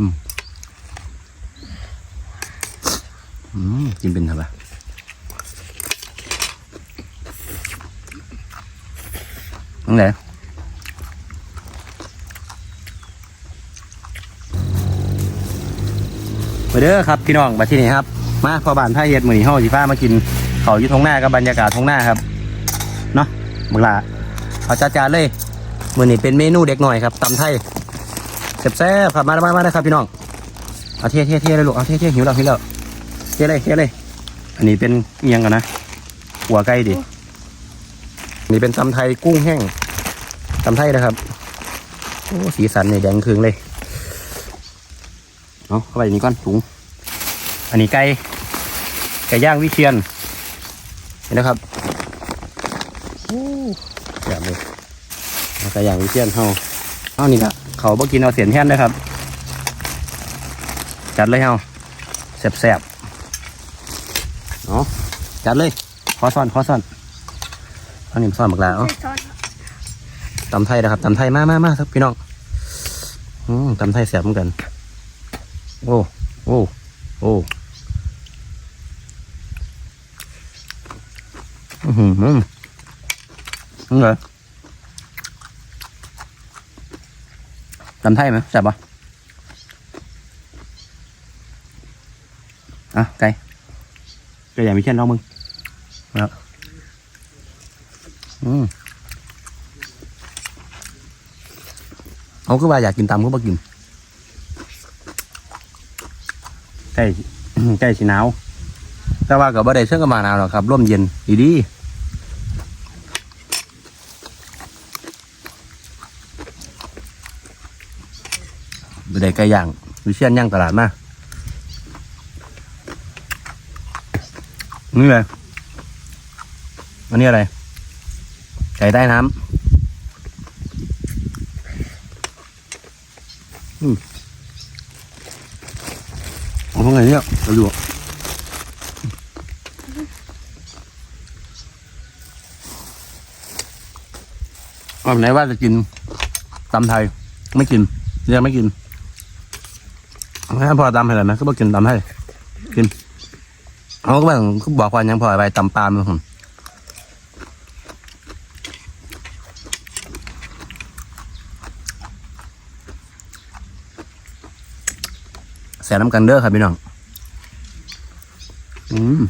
อืมอืมกินเป็นเถอะปะนั่นแหละมาเด้อครับพี่น้องมาที่นี่ครับ มาพอบานท่าเฮ็ดมือนีห้าสีฟ้ามากินเขาอยู่ท้องหน้ากับบรรยากาศท้องหน้าครับเนาะบักหลาเอาจ้าจานเลยมือนี้เป็นเมนูเด็กหน่อยครับตำไทย แซ่บๆครับมามามาได้ครับพี่น้องเอาเทียเทียเทียเลยลูกเอาเทียเทียหิวแล้วหิวแล้วเทียเลยเทียเลย อันนี้เป็นเอียงกันนะหัวไก่ดิอันนี้เป็นตำไทยกุ้งแห้งตำไทยนะครับโอ้สีสันเนี่ยแดงคืงเลยเอาะเข้าไปนี่ก่อนถุง อันนี้ไก่ไก่ย่างวิเชียนเห็นนะครับโอ้แบบเลยไก่ย่างวิเชียนเฮาเฮานี่ละ เขาบ่กินเอาเสียนแท่นนะครับ จัดเลยเฮาแซ่บๆเนาะจัดเลย ขอซ่อน ขอซ่อนเอาหนิมซ่อนบักลาเอ้าช้อนตำไทยนะครับตำไทยมามามาครับพี่น้องอืมตำไทยแซ่บเหมือนกัน โอ้ โอ้ โอ้อือหืออืมนั่นเหรอ ตำไทยไหมแซ่บปะอะไก่ไก่ใหญ่ไม่เช่นน้องมึงแล้วอืมเขาคือว่าอยากกินตำก็มากินไก่ไก่สีหนาวแต่ว่ากับบ่ได้เชื่อกับมาหนาวหรอกครับร่มเย็นดีดี บ่ได้ไก่ย่างวิเชียนย่างตลาดมานี่เลยอันนี้อะไร ไก่ใต้น้ำอืมเอาพวกไงเนี่ยเราดูอ๋อไหนว่าจะกินตำไทย ไม่กินยังไม่กิน ถ้าพอตำให้เลยไหมก็บอกกินตำให้ กินเขาก็บอกบอกว่ายังพอไปตำปลามผมแสน้ำกันเด้อครับพี่น้อง อืม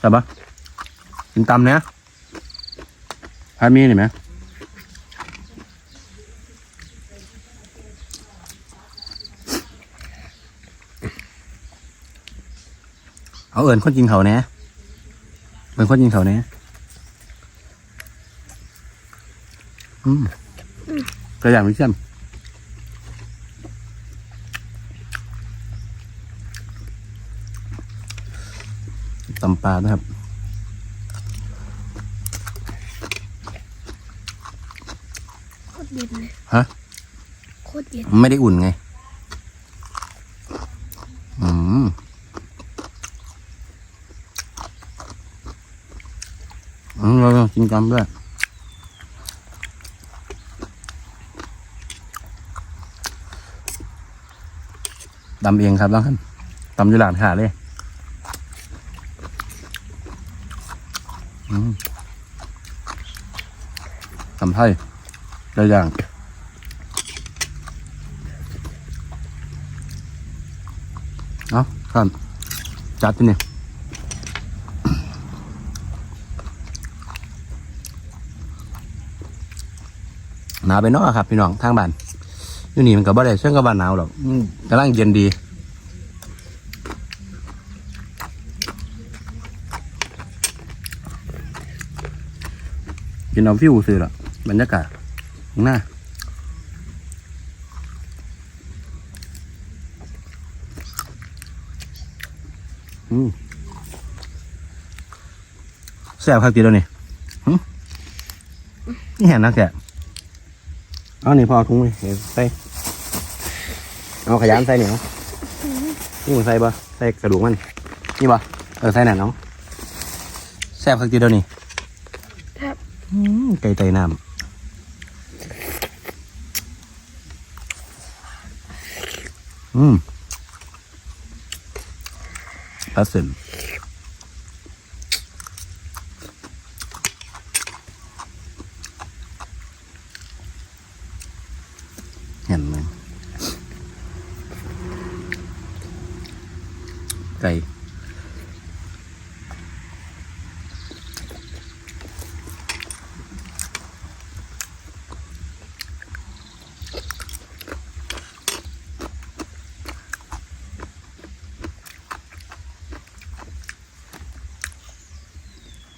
ใช่ปะกินตำเนี้ยพามีนี่ไหมเอาเอิญคนกินเขาเนี้ยเอิญคนกินเขาเนี้ยอืมกระอย่างวิเชียน ตำปลานะครับโคตรเย็นเลยฮะโคตรเย็นไม่ได้อุ่นไง อืมอืมเรากินกันด้วยตำเองครับแล้วครับตำอยู่หลานขาเลย อืมตำไทยได้อย่างเอาครับจัดที่นี่หนาวไปเนาะครับ พี่น้องทางบ้านอยู่นี่มันกับบ่ได้เชื่องกับบ้านหนาวหรอกอืมกำลังเย็นดี กินเอาฟิวซื้อหรอบรรยากาศหน้าอืมแซ่บครับตีแล้วนี่หึนี่เห็นนะแกเอานี่พอถุงเลยใส่เอาขยานใส่เหนียวนี่มึงใส่ปะใส่กระดูกมันนี่บ่เออใส่หน่น้องแซ่บคักทีเดียวนี่ ไก่ไตน้ำอืมปลาเส้นเห็นไหมไก่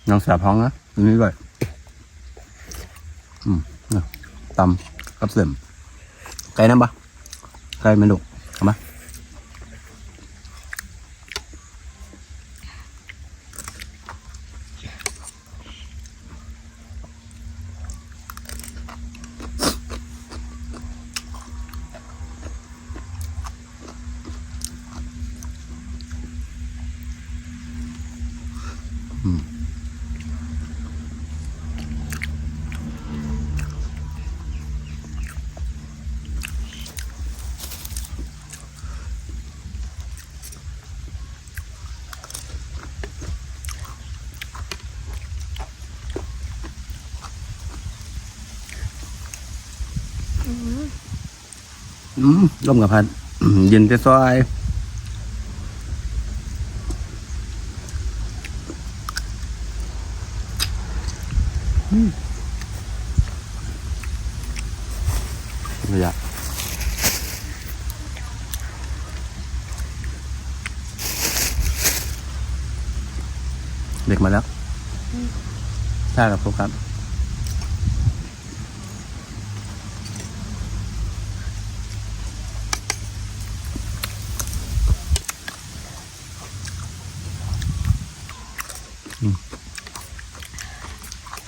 น้องสาบท้องนะตรงนี้ด้วย อืมตำกับเสริมไก่น้ำปะไก่ไม่ดุเอามา ร่มกับพัดอืมเย็นจะซอยอืมระยะเด็กมาแล้วใช่ครับพวกครับ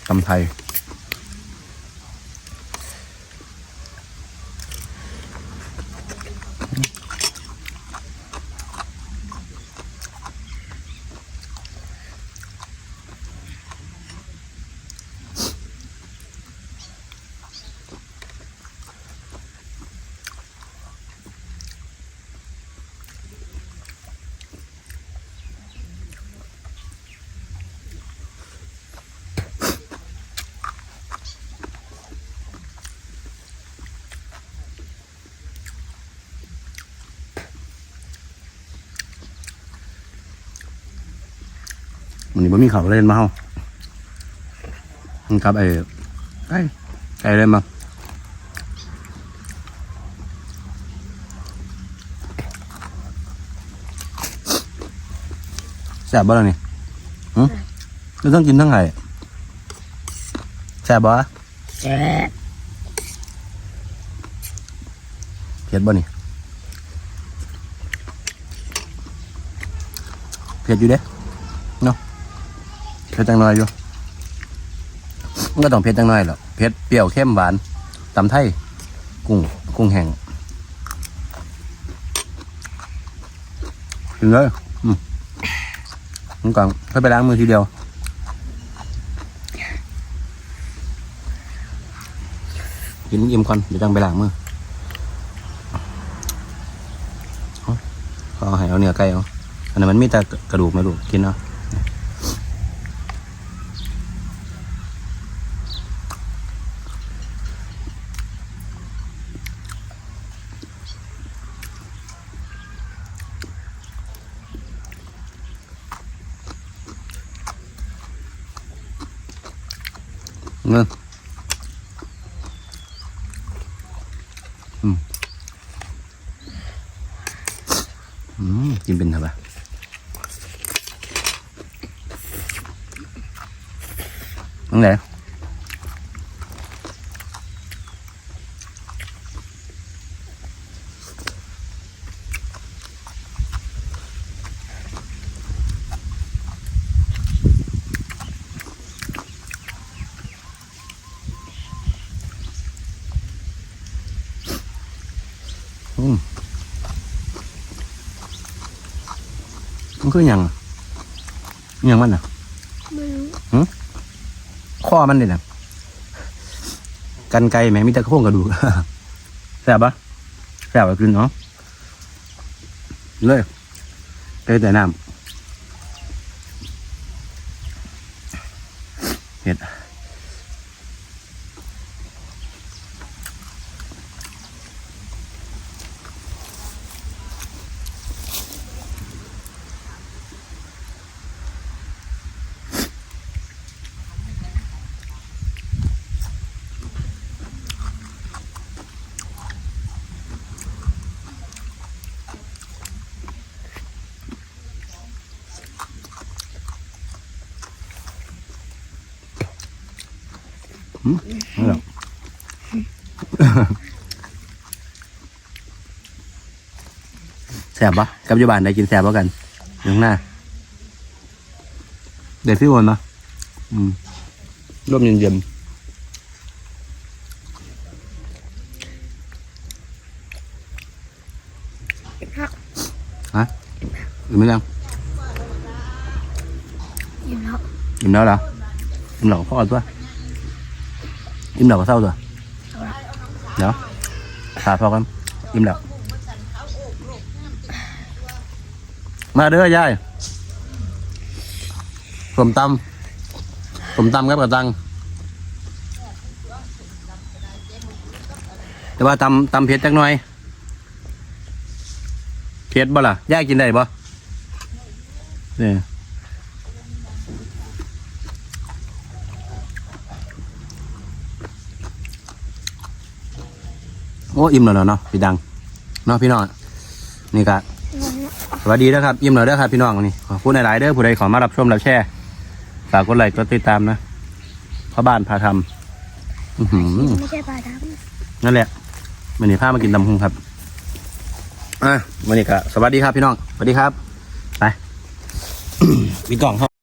ตำไทย มันนี้บ่มีเขาเล่นมาเฮามันครับไอ้ไก่ไก่เล่นมาแซ่บบ่ล่ะนี่หึไม่ต้องกินทั้งไห้แซ่บบ่แซ่บเผ็ดบ่นี่เผ็ดอยู่เด้เนาะ เผ็ดจังน่อยอยู่มันก็ต้องเผ็ดจังน่อยหรอกเผ็ดเปรี้ยวเข้มหวานตำไทย กุ้ง กุ้งแห้งกินเลยอืมมึงก่อนค่อยไปล้างมือทีเดียวกินอิ่มก่อนเดี๋ยวจังไปล้างมือเอาเอาให้เอาเนื้อไก่เอาอันนั้นมันมีแต่กระดูกไม่รู้กินเอาเงินอืมอืมกินเป็นไงบ้างนั่นแหละอื มมันคืออย่างอะอิหยังมันน่ะไม่รู้ข้อมันนี่น่ะกันไกลแหมมีแต่โครงกระดูกแซ่บปะแซ่บกินเนาะเลยไปแต่น้ำเห็ด นี่หรอกแสบปะกับอยุบานได้กินแสบปะกันอยู่ข้างหน้า เด็ดพี่วนเนาะอืมร่มเย็นพักๆฮะอิ่มไหมยังอิ่มแล้วอิ่มแล้วเหรออิ่มแล้วก็พอตัวอิ่มแล้วก็เศร้าตัวเดี๋ยวขาพอกันอิ่มแล้วมาเด้อยายสมตำสมตำครับกระตังแต่ว่าตำตำเผ็ดจักหน่อยเผ็ดบ่ล่ะย่ากินได้บ่เนี่ย โอ้อิ่มแล้วเนาะพี่ดังเนาะพี่น้องนี่ก็สวัสดีนะครับอิ่มแล้วเด้อครับพี่น้องนี่ขอบคุณหลายๆเด้อผู้ใดขอมารับชมรับแชร์ฝากกดไลค์กดติดตามนะพ่อบ้านพาทำอื้อหือไม่ใช่ปลาดนั่นแหละวันนี้พามากินตำพุงครับอะวันนี้ก็สวัสดีครับพี่น้องสวัสดีครับไปพี่กล่องครับ